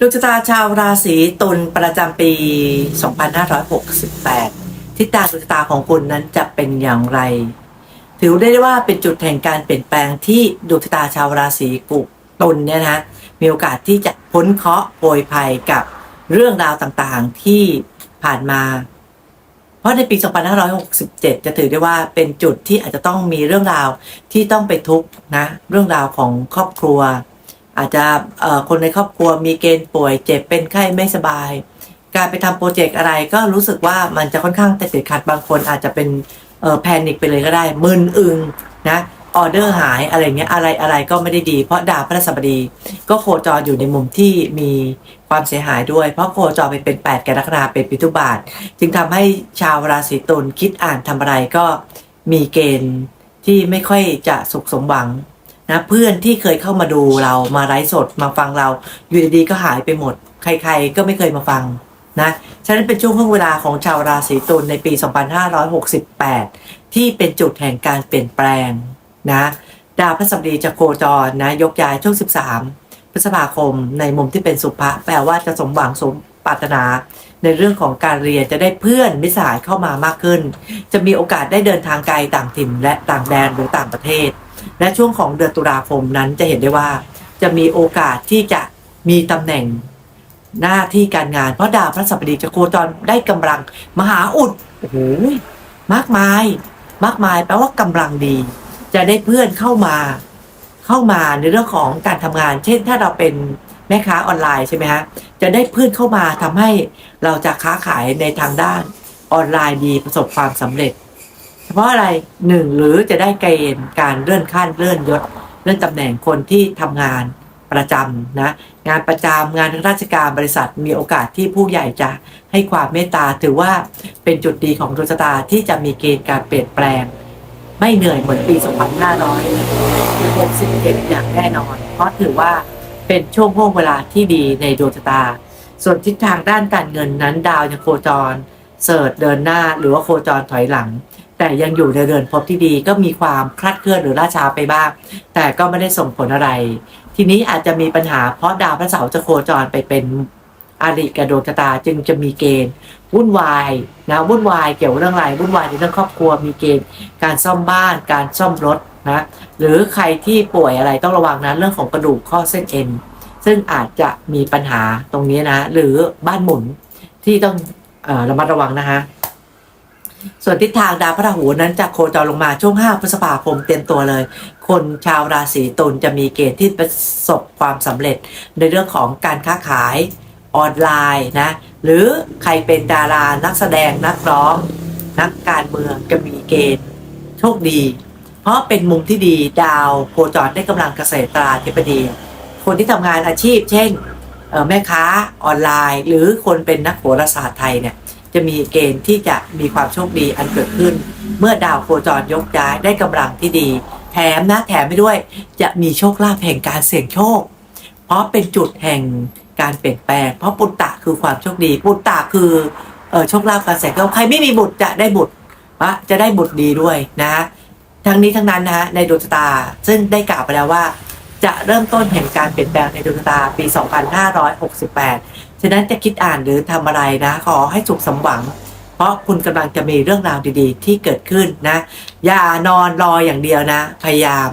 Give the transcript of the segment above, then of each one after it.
ดวงชะตาชาวราศีตุลประจำปี 2568 ทิศทางดวงชะตาของคุณนั้นจะเป็นอย่างไร ถือได้ว่าเป็นจุดแห่งการเปลี่ยนแปลงที่ดวงชะตาชาวราศีกุตุลเนี่ยนะมีโอกาสที่จะพ้นเคราะห์โปรยภัยกับเรื่องราวต่างๆที่ผ่านมา เพราะในปี 2567 จะถือได้ว่าเป็นจุดที่อาจจะต้องมีเรื่องราวที่ต้องไปทุกข์นะ เรื่องราวของครอบครัว อาจจะคนในครอบครัวมีเกณฑ์ป่วยเจ็บเป็นไข้ไม่สบาย การไปทำโปรเจกต์อะไรก็รู้สึกว่ามันจะค่อนข้างติดขัดบางคนอาจจะเป็นเออแพนิคไปเลยก็ได้มึนอึงนะออเดอร์หายอะไรเงี้ยอะไรอะไรก็ไม่ได้ดี เพราะดาวพระสัปดีก็โคจรอยู่ในมุมที่มีความเสียหายด้วย เพราะโคจรไปเป็น 8 กรกฎาคมเป็นปิทุบาท จึงทำให้ชาวราศีตุลคิดอ่านทำอะไรก็มีเกณฑ์ที่ไม่ค่อยจะสุขสมหวัง นะเพื่อนที่เคยเข้ามาดูเรามาไลฟ์สดมาฟังเรา อยู่ดีๆก็หายไปหมด ใครๆก็ไม่เคยมาฟังนะฉะนั้นเป็นช่วงห่วงเวลาของชาวราศีตุลในปี 2568 ที่เป็นจุดแห่งการเปลี่ยนแปลงนะดาวพฤหัสบดีจะโคจรนะยกย้ายช่วง 13 พฤษภาคมในมุมที่เป็นสุภะแปลว่าจะสมหวังสมปรารถนา ในเรื่องของการเรียนจะได้เพื่อนมิตรสหายเข้ามามากขึ้น จะมีโอกาสได้เดินทางไกลต่างถิ่นและต่างแดนหรือต่างประเทศ และช่วงของเดือนตุลาคมนั้นจะเห็นได้ว่า จะมีโอกาสที่จะมีตำแหน่งหน้าที่การงาน เพราะดาวพระสัปดีจะโคจรได้กำลังมหาอุดโอ้โหมากมาย มากมายแปลว่ากำลังดี จะได้เพื่อนเข้ามา เข้ามาในเรื่องของการทำงาน เช่น ถ้าเราเป็นแม่ค้าออนไลน์ใช่ไหมฮะจะได้เพื่อนเข้ามาทำให้เราจะค้าขายในทางด้านออนไลน์ดีประสบความสำเร็จ เพราะอะไรหนึ่งหรือจะได้เกณฑ์การเลื่อนขั้นเลื่อนยศเลื่อนตำแหน่งคนที่ทำงานประจำนะงานประจำงานราชการบริษัทมีโอกาสที่ผู้ใหญ่จะให้ความเมตตาถือว่าเป็นจุดดีของดวงชะตาที่จะมีเกณฑ์การเปลี่ยนแปลง ไม่เหนื่อยเหมือนปี2561อย่างแน่นอน เพราะถือว่าเป็นช่วงห่วงเวลาที่ดีในดวงชะตา ส่วนทิศทางด้านการเงินนั้นดาวยังโคจร เสิร์ชเดินหน้าหรือว่าโคจรถอยหลัง แต่ยังอยู่ในเรือนภพที่ดีก็มีความคลาดเคลื่อนหรือล่าช้าไปบ้าง แต่ก็ไม่ได้ส่งผลอะไร ทีนี้อาจจะมีปัญหาเพราะดาวพระเสาร์จะโคจรไปเป็นอาริกับดวงชะตาจึงจะมีเกณฑ์วุ่นวายนะวุ่นวายเกี่ยวกับเรื่องอะไรวุ่นวายในเรื่องครอบครัวมีเกณฑ์ การซ่อมบ้าน การซ่อมรถนะหรือใครที่ป่วยอะไรต้องระวังนะเรื่องของกระดูกข้อเส้นเอ็นซึ่งอาจจะมีปัญหาตรงนี้นะ หรือบ้านหมุนที่ต้องอระมัดระวังนะคะ ส่วนทิศทางดาวพระราหูนั้นจะโคจรลงมาช่วง 5 พฤษภาคมเตรียมตัวเลย คนชาวราศีตุลจะมีเกณฑ์ที่ประสบความสำเร็จในเรื่องของการค้าขายออนไลน์นะ หรือใครเป็นดารานักแสดงนักร้อง นักการเมืองจะมีเกณฑ์โชคดี เพราะเป็นมุมที่ดีดาวโคจรได้กำลังเกษตราธิบดี คนที่ทำงานอาชีพ เช่นแม่ค้าออนไลน์ หรือคนเป็นนักโหราศาสตร์ไทยเนี่ย จะมีเกณฑ์ที่จะมีความโชคดีอันเกิดขึ้น เมื่อดาวโคจรยกย้ายได้กำลังที่ดี แถมนะแถมไปด้วย จะมีโชคลาภแห่งการเสี่ยงโชค เพราะเป็นจุดแห่งการเปลี่ยนแปลง เพราะปุตตะคือความโชคดี ปุตตะคือเออโชคลาภการเสี่ยงโชคใครไม่มีบุตรจะได้บุตรวะจะได้บุตรดีด้วยนะทั้งนี้ทั้งนั้นนะฮะในดวงชะตา ซึ่งได้กล่าวไปแล้วว่า จะเริ่มต้นแห่งการเปลี่ยนแปลงในดวงชะตาปี 2568 ฉะนั้นจะคิดอ่านหรือทำอะไรนะขอให้สุขสมหวัง เพราะคุณกำลังจะมีเรื่องราวดีๆ ที่เกิดขึ้นนะ อย่านอนรออย่างเดียวนะ พยายาม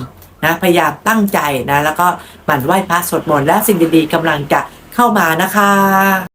นะพยายามตั้งใจนะ แล้วก็หมั่นไหว้พระสวดมนต์และสิ่งดีๆกำลังจะเข้ามานะคะ